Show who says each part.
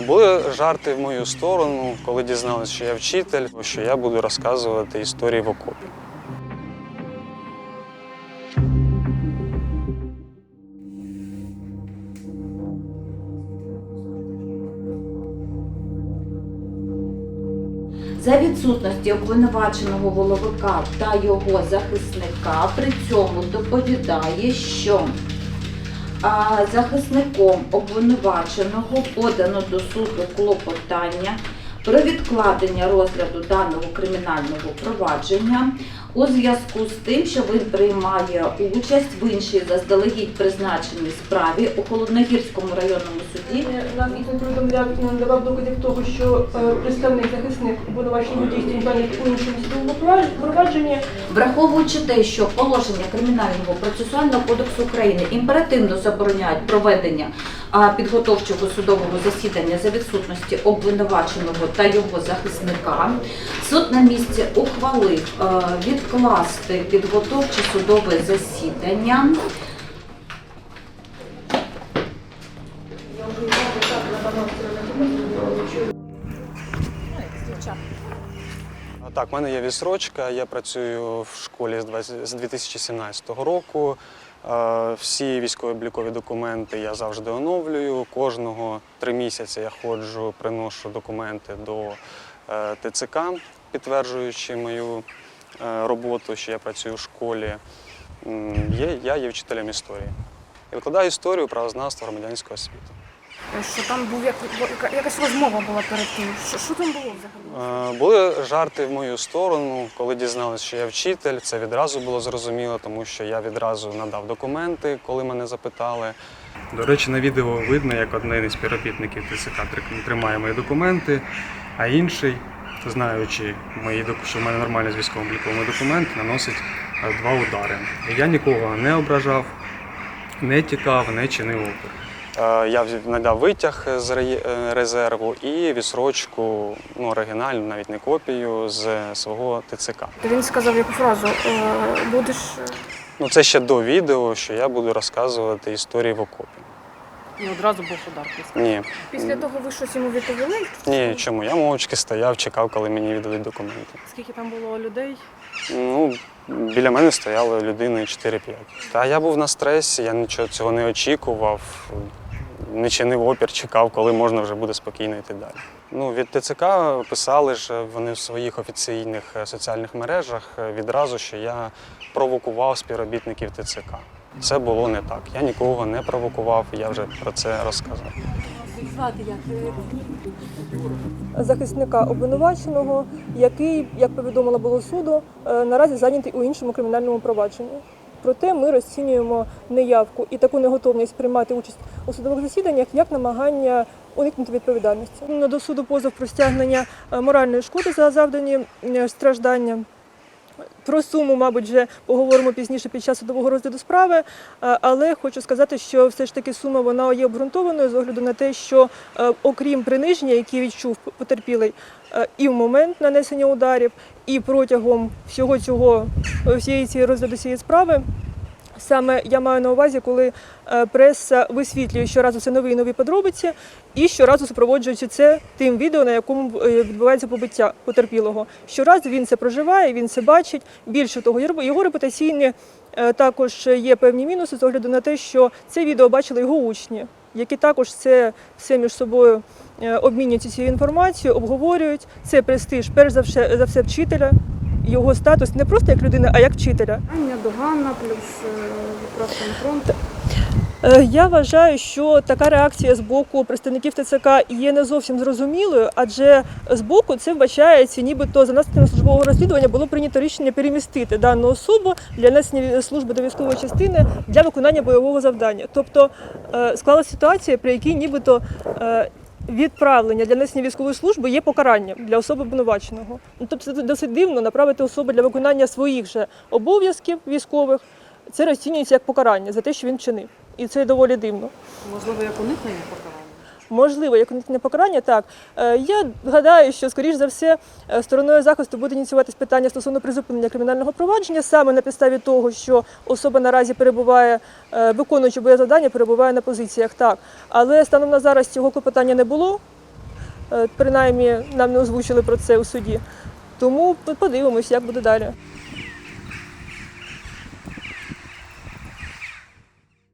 Speaker 1: Були жарти в мою сторону, коли дізналися, що я вчитель, що я буду розказувати історії в окопі.
Speaker 2: За відсутності обвинуваченого воловика та його захисника при цьому доповідає, що захисником обвинуваченого подано до суду клопотання про відкладення розгляду даного кримінального провадження у зв'язку з тим, що він приймає участь в іншій заздалегідь призначеній справі у Холодногірському районному суді
Speaker 3: не повідомляв і не надавав доказів того, що е, представник захисник обвинуваченого дійсно зайнят у іншому судовому провадженні.
Speaker 2: Враховуючи те, що положення Кримінального процесуального кодексу України імперативно забороняють проведення підготовчого судового засідання за відсутності обвинуваченого та його захисника, суд на місці ухвалив е, відкласти підготовче судове засідання.
Speaker 3: Не так
Speaker 1: в мене є відсрочка, я працюю в школі з 2017 року. Е, Всі військово-облікові документи я завжди оновлюю. Кожного три місяці я ходжу, приношу документи до е, ТЦК, підтверджуючи мою роботу, що я працюю в школі. Є, я є вчителем історії. І викладаю історію, правознавство, громадянську освіту.
Speaker 4: Що там був як, якась розмова була перед тим. Що, що там було взагалі?
Speaker 1: Е, Були жарти в мою сторону, коли дізналися, що я вчитель. Це відразу було зрозуміло, тому що я відразу надав документи, коли мене запитали. До речі, на відео видно, як один із співробітників ТСК тримає мої документи, а інший, знаючи мої що в мене нормально з військовим обліковими документи, наносить е, два удари. Я нікого не ображав, не тікав, не чинив опір. Е, Я надав витяг з е, резерву і відсрочку, ну, оригінальну, навіть не копію з свого ТЦК.
Speaker 4: Він сказав яку фразу будеш.
Speaker 1: Ну, це ще до відео, що я буду розказувати історії в окопі.
Speaker 4: І одразу був удар. Після,
Speaker 1: Ні.
Speaker 4: після того ви щось йому відповіли?
Speaker 1: Ні, чому? Я мовчки стояв, чекав, коли мені віддадуть документи.
Speaker 4: Скільки там було людей?
Speaker 1: Ну, біля мене стояло людини 4-5. Та я був на стресі, я нічого цього не очікував, не чинив опір, чекав, коли можна вже буде спокійно йти далі. Ну, від ТЦК писали ж вони в своїх офіційних е, соціальних мережах е, відразу, що я провокував співробітників ТЦК. Це було не так. Я нікого не провокував, я вже про це розказав.
Speaker 3: захисника обвинуваченого, який, як повідомило було суду, е, наразі зайнятий у іншому кримінальному провадженні. Проте ми розцінюємо неявку і таку неготовність приймати участь у судових засіданнях як намагання уникнути відповідальності. До суду позов про стягнення е, моральної шкоди за завдані е, страждання. Про суму, мабуть, вже поговоримо пізніше під час судового розгляду справи. Але хочу сказати, що все ж таки сума вона є обґрунтованою з огляду на те, що е, окрім приниження, яке відчув потерпілий, е, і в момент нанесення ударів, і протягом всього цього всієї цієї розгляду цієї справи. Саме я маю на увазі, коли е, преса висвітлює щоразу все нові і нові подробиці, і щоразу супроводжуючи це тим відео, на якому е, відбувається побиття потерпілого. Щоразу він це проживає, він це бачить. Більше того, його- репутаційні е, також є певні мінуси з огляду на те, що це відео бачили його учні, які також це все між собою обмінюються цією інформацією, обговорюють. Це престиж, перш за все, за все вчителя, його статус не просто як людини, а як вчителя.
Speaker 4: Аня, догана, плюс е, відправка на фронт.
Speaker 3: Е, Я вважаю, що така реакція з боку представників ТЦК є не зовсім зрозумілою, адже з боку це вбачається, нібито за наслідками службового розслідування було прийнято рішення перемістити дану особу для несення служби до військової частини для виконання бойового завдання. Тобто е, склалася ситуація, при якій нібито е, відправлення для несення військової служби є покаранням для особи обвинуваченого. Ну, тобто це досить дивно направити особу для виконання своїх же обов'язків військових. Це розцінюється як покарання за те, що він вчинив. І це доволі дивно.
Speaker 4: Можливо, як уникнення покарання.
Speaker 3: Можливо, як уникнення покарання, так. Е, Я гадаю, що, скоріш за все, е, стороною захисту буде ініціюватись питання стосовно призупинення кримінального провадження саме на підставі того, що особа наразі перебуває, е, виконуючи бойове завдання, перебуває на позиціях. Так. Але станом на зараз цього клопотання не було. Принаймні нам не озвучили про це у суді. Тому подивимось, як буде далі.